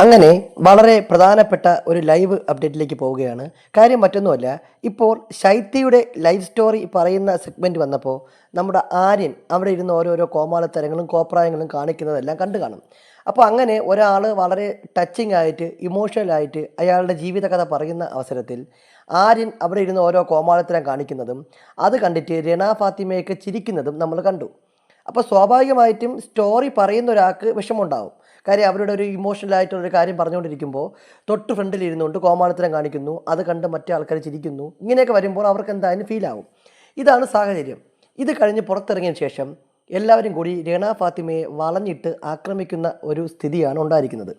അങ്ങനെ വളരെ പ്രധാനപ്പെട്ട ഒരു ലൈവ് അപ്ഡേറ്റിലേക്ക് പോവുകയാണ്. കാര്യം മറ്റൊന്നുമല്ല ഇപ്പോൾ ശൈത്യയുടെ ലൈവ് സ്റ്റോറി പറയുന്ന സെഗ്മെന്റ് വന്നപ്പോൾ നമ്മുടെ ആര്യൻ അവിടെ ഇരുന്ന് ഓരോരോ കോമാളത്തരങ്ങളും കോപ്രായങ്ങളും കാണിക്കുന്നതെല്ലാം കണ്ടു കാണും. അപ്പോൾ അങ്ങനെ ഒരാൾ വളരെ ടച്ചിങ് ആയിട്ട് ഇമോഷണൽ ആയിട്ട് അയാളുടെ ജീവിതകഥ പറയുന്ന അവസരത്തിൽ ആര്യൻ അവിടെ ഇരുന്ന് ഓരോ കോമാളത്തരം കാണിക്കുന്നതും അത് കണ്ടിട്ട് രണ ഫാത്തിമയൊക്കെ ചിരിക്കുന്നതും നമ്മൾ കണ്ടു. അപ്പോൾ സ്വാഭാവികമായിട്ടും സ്റ്റോറി പറയുന്ന ഒരാൾക്ക് വിഷമമുണ്ടാവും. കാര്യം അവരുടെ ഒരു ഇമോഷണൽ ആയിട്ടുള്ളൊരു കാര്യം പറഞ്ഞുകൊണ്ടിരിക്കുമ്പോൾ തൊട്ട് ഫ്രണ്ടിൽ ഇരുന്നുകൊണ്ട് കോമാളിത്തരം കാണിക്കുന്നു. അത് കണ്ട് മറ്റേ ആൾക്കാർ ചിരിക്കുന്നു. ഇങ്ങനെയൊക്കെ വരുമ്പോൾ അവർക്ക് എന്തായാലും ഫീലാവും ഇതാണ് സാഹചര്യം. ഇത് കഴിഞ്ഞ് പുറത്തിറങ്ങിയ ശേഷം എല്ലാവരും കൂടി രേണ ഫാത്തിമയെ വളഞ്ഞിട്ട് ആക്രമിക്കുന്ന ഒരു സ്ഥിതിയാണ് ഉണ്ടായിരിക്കുന്നത്.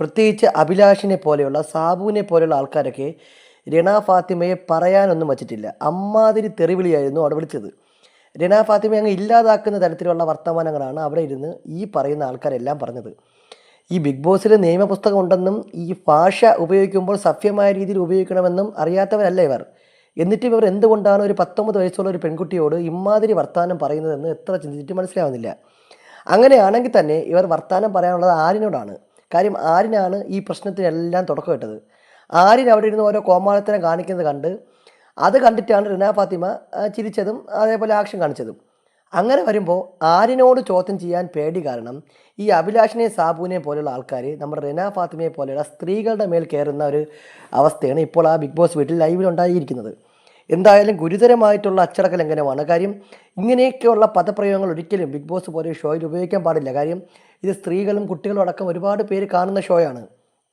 പ്രത്യേകിച്ച് അഭിലാഷിനെ പോലെയുള്ള സാബുവിനെ പോലെയുള്ള ആൾക്കാരൊക്കെ രണ ഫാത്തിമയെ പറയാനൊന്നും വച്ചിട്ടില്ല. അമ്മാതിരി തെറിവിളിയായിരുന്നു അവിടെ വിളിച്ചത്. രണ ഫാത്തിമയെ അങ്ങ് ഇല്ലാതാക്കുന്ന തരത്തിലുള്ള വർത്തമാനങ്ങളാണ് അവിടെ ഇരുന്ന് ഈ പറയുന്ന ആൾക്കാരെല്ലാം പറഞ്ഞത്. ഈ ബിഗ് ബോസിൽ നിയമപുസ്തകം ഉണ്ടെന്നും ഈ ഭാഷ ഉപയോഗിക്കുമ്പോൾ സഭ്യമായ രീതിയിൽ ഉപയോഗിക്കണമെന്നും അറിയാത്തവരല്ല ഇവർ? എന്നിട്ടും ഇവർ എന്തുകൊണ്ടാണ് ഒരു പത്തൊമ്പത് വയസ്സുള്ള ഒരു പെൺകുട്ടിയോട് ഇമാതിരി വർത്തമാനം പറയുന്നതെന്ന് എത്ര ചിന്തിച്ചിട്ട് മനസ്സിലാവുന്നില്ല. അങ്ങനെയാണെങ്കിൽ തന്നെ ഇവർ വർത്തമാനം പറയാനുള്ളത് ആരിനോടാണ്? കാര്യം ആരിനാണ് ഈ പ്രശ്നത്തിനെല്ലാം തുടക്കം തുടക്കമിട്ടത്? ആരിൻ അവിടെ ഇരുന്ന് ഓരോ കോമാളത്തിനെ കാണിക്കുന്നത് കണ്ട് അത് കണ്ടിട്ടാണ് റിന ഫാത്തിമ ചിരിച്ചതും അതേപോലെ ആക്ഷൻ കാണിച്ചതും. അങ്ങനെ വരുമ്പോൾ ആരിനോട് ചോദ്യം ചെയ്യാൻ പേടി കാരണം ഈ അഭിലാഷിനെ സാബുവിനെ പോലെയുള്ള ആൾക്കാർ നമ്മുടെ റിന ഫാത്തിമയെ പോലെയുള്ള സ്ത്രീകളുടെ മേൽ കയറുന്ന ഒരു അവസ്ഥയാണ് ഇപ്പോൾ ആ ബിഗ് ബോസ് വീട്ടിൽ ലൈവിലുണ്ടായിരിക്കുന്നത് എന്തായാലും ഗുരുതരമായിട്ടുള്ള അച്ചടക്ക ലംഘനമാണ്. കാര്യം ഇങ്ങനെയൊക്കെയുള്ള പദപ്രയോഗങ്ങൾ ഒരിക്കലും ബിഗ് ബോസ് പോലെ ഷോയിൽ ഉപയോഗിക്കാൻ പാടില്ല. കാര്യം ഇത് സ്ത്രീകളും കുട്ടികളും അടക്കം ഒരുപാട് പേര് കാണുന്ന ഷോയാണ്.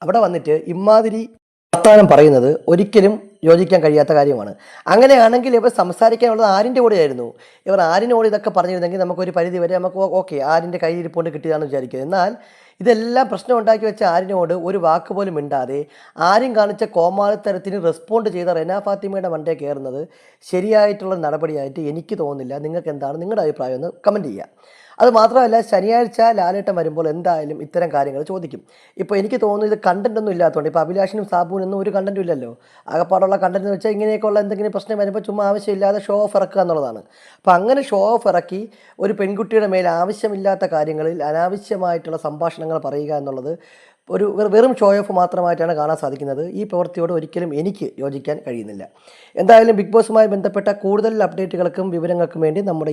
അവിടെ വന്നിട്ട് ഇമാതിരി വർത്താനം പറയുന്നത് ഒരിക്കലും യോജിക്കാൻ കഴിയാത്ത കാര്യമാണ്. അങ്ങനെയാണെങ്കിൽ ഇവർ സംസാരിക്കാനുള്ളത് ആരിന്റെ കൂടെയായിരുന്നു. ഇവർ ആരിനോട് ഇതൊക്കെ പറഞ്ഞിരുന്നെങ്കിൽ നമുക്കൊരു പരിധി വരെ നമുക്ക് ഓക്കെ ആരിന്റെ കയ്യിരിപ്പോണ്ട് കിട്ടിയതാണെന്ന് വിചാരിക്കും. എന്നാൽ ഇതെല്ലാം പ്രശ്നം ഉണ്ടാക്കി വെച്ച ആരിനോട് ഒരു വാക്ക് പോലും മിണ്ടാതെ ആരും കാണിച്ച കോമാളിത്തരത്തിന് റെസ്പോണ്ട് ചെയ്ത റെന ഫാത്തിമയുടെ മണ്ടേ കയറുന്നത് ശരിയായിട്ടുള്ള നടപടിയായിട്ട് എനിക്ക് തോന്നുന്നില്ല. നിങ്ങൾക്ക് എന്താണ് നിങ്ങളുടെ അഭിപ്രായം എന്ന് കമന്റ് ചെയ്യുക. അത് മാത്രമല്ല ശനിയാഴ്ച ലാലേട്ടൻ വരുമ്പോൾ എന്തായാലും ഇത്തരം കാര്യങ്ങൾ ചോദിക്കും. ഇപ്പോൾ എനിക്ക് തോന്നുന്നു ഇത് കണ്ടന്റ് ഒന്നും ഇല്ലാത്തതുകൊണ്ട് ഇപ്പോൾ അഭിലാഷിനും സാബുവിനൊന്നും ഒരു കണ്ടന്റും ഇല്ലല്ലോ. ആകപ്പാടുള്ള കണ്ടന്റ് എന്ന് വെച്ചാൽ ഇങ്ങനെയൊക്കെയുള്ള എന്തെങ്കിലും പ്രശ്നം വരുമ്പോൾ ചുമ്മാ ആവശ്യമില്ലാതെ ഷോ ഓഫ് ഇറക്കുക എന്നുള്ളതാണ്. അപ്പോൾ അങ്ങനെ ഷോ ഓഫ് ഇറക്കി ഒരു പെൺകുട്ടിയുടെ മേൽ ആവശ്യമില്ലാത്ത കാര്യങ്ങളിൽ അനാവശ്യമായിട്ടുള്ള സംഭാഷണങ്ങൾ പറയുക എന്നുള്ളത് ഒരു വെറും ഷോ ഓഫ് മാത്രമായിട്ടാണ് കാണാൻ സാധിക്കുന്നത്. ഈ പ്രവൃത്തിയോട് ഒരിക്കലും എനിക്ക് യോജിക്കാൻ കഴിയുന്നില്ല. എന്തായാലും ബിഗ് ബോസുമായി ബന്ധപ്പെട്ട കൂടുതൽ അപ്ഡേറ്റുകൾക്കും വിവരങ്ങൾക്കും വേണ്ടി നമ്മുടെ